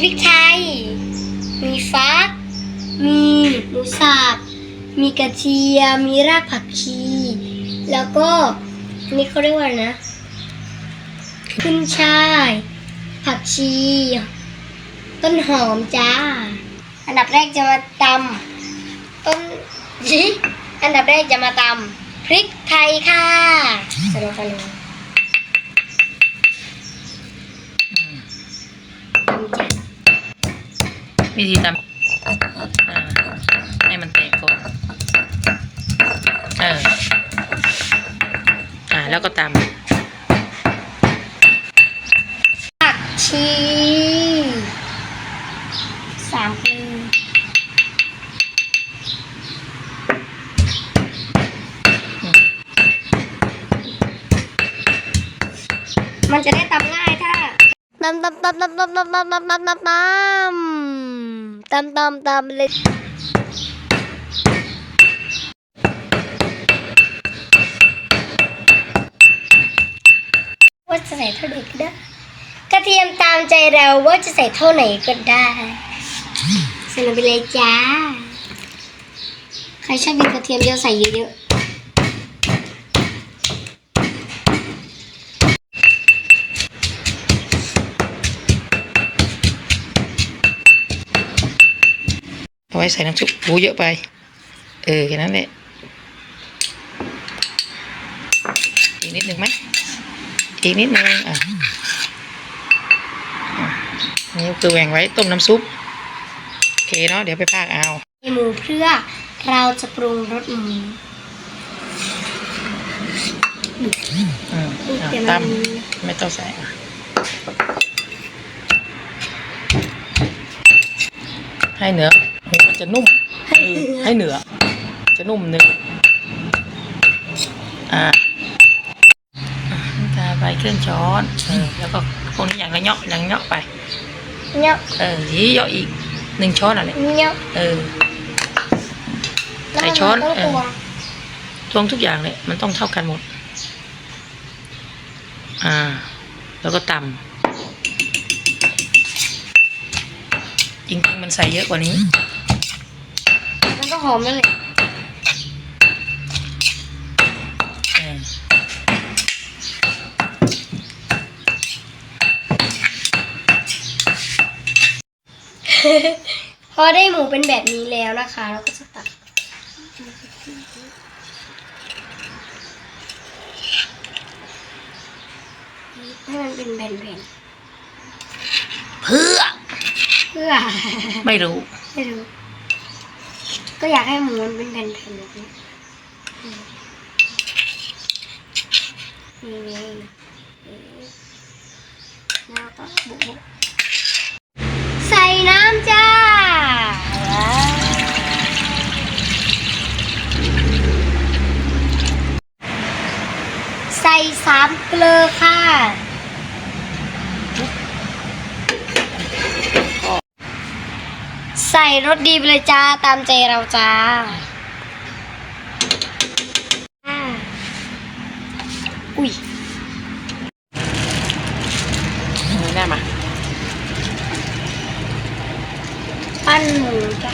พริกไทย มีฟัก มีหมูสับ มีกระเทียม มีรากผักชี แล้วก็อันนี่เขาเรียกว่านะ ขึ้นช่าย ผักชี ต้นหอมจ้า อันดับแรกจะมาตำต้นอันดับแรกจะมาตำพริกไทยค่ะใส่ลงไปเลย วิธีตำอ่าให้มันแตกก่อนเอออ่าแล้วก็ตผักชีสามปีมันจะได้ตำง่ายถ้าตำตำตำตำตำตำตำตำตำ ตำตำตำตำตำเลยว่าจะใส่เท่าไหร่ก็ได้กระเทียมตามใจเราว่าจะใส่เท่าไหนก็ได้ใส่ลงไปเลยจ้า ใครชอบกินกระเทียมเยอะใส่เยอะ ไว้ใส่น้ำซุปหูเยอะไป เออแค่นั้นแหละอีกนิดหนึ่งไหมอีกนิดหนึ่งอะอะนี่คือแหว่งไว้ต้มน้ำซุปโอเคเนาะเดี๋ยวไปพากเอาๆหมูเพื่อเราจะปรุงรสหมูอืมเดี๋ยวอะมันตำไม่ต้องใส่อะให้เนื้อหมูมัน จะนุ่มเออให้เนื้อจะนุ่มเนื้ออ่าอะน้ำตาลไปครึ่งช้อนเออแล้วก็พวกนี้อย่างละเนาะอย่างเนาะไป เนาะเออยีเยอะอีกหนึ่งช้อนอะไรเนาะเออแล้วใส่ช้อนมัต้องเออตวงตวงทุกอย่างเลยมันต้องเท่ากันหมด อ่า แล้วก็ตำจริงๆมันใส่เยอะกว่านี้มันก็ หอมนั่นแหละเออพอได้หมูเป็นแบบนี้แล้วนะคะเราก็จะตักให้มันเป็นแผ่นเพื่อๆเพื่อ ไม่รู้ ไม่รู้ ก็อยากให้หมูมันเป็นแผ่นๆแบบนี้นี่แล้วก็บุบใส่น้ำจ้าใส่สามเกลือค่ะ ใส่ รสดีไปเลยจ้า ตามใจเราจ้าอ่าอุ้ยนี่ได้มาปั้นหมูจ้ะ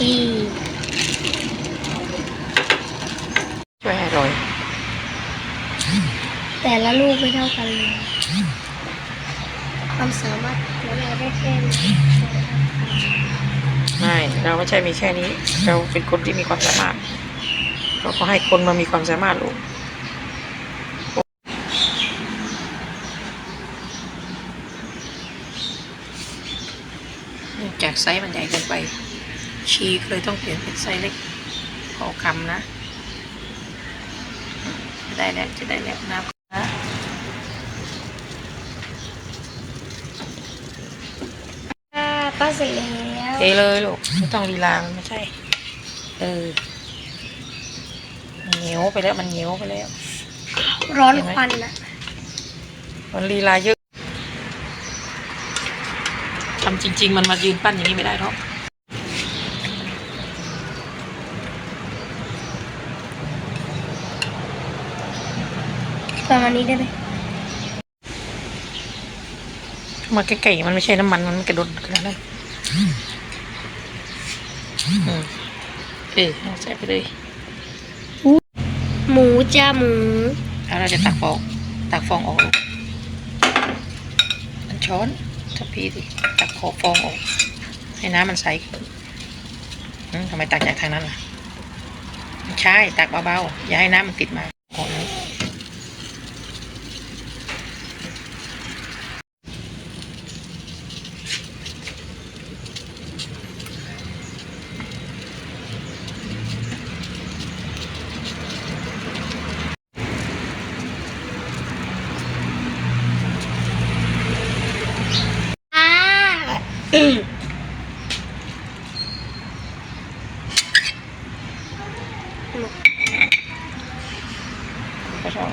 อี ช่วยให้อร่อย แต่ละลูกไม่เท่ากันเลยความสามารถของเราได้แค่นี้ไม่เราไม่ใช่มีแค่นี้ เราเป็นคนที่มีความสามารถเราก็ให้คนมามีความสามารถลูกเนื่องจากไซส์มันใหญ่เกินไป ชีก็เลยต้องเปลี่ยนเป็นไซส์เล็กพอคำนะจะได้แล้วจะได้แล้วนะ อ่าป้าเสร็จแล้วเทเลยลูกไม่ต้องลีลามันไม่ใช่ เออมันเหนียวไปแล้วมันเหนียวไปแล้วร้อนควันอะมันลีลาเยอะทำจริง ๆ มันมายืนปั้นอย่างนี้ไม่ได้หรอกประมาณนี้ได้ไหมมาใกล้ๆมันไม่ใช่น้ำมันมันกระโดดขนาดนั้นอืม เออเอาใส่ไปเลย หมูจ้าหมูแล้วเราจะตักฟอง ตักฟองออกลูกมันช้อนทัพพีดิตักขอบฟองออก ให้น้ำมันใสขึ้นอืมทำไมตักจากทางนั้นล่ะไม่ใช่ตักเบาๆ อย่าให้น้ำมันติดมาออกเลย อ่าก็ชอบ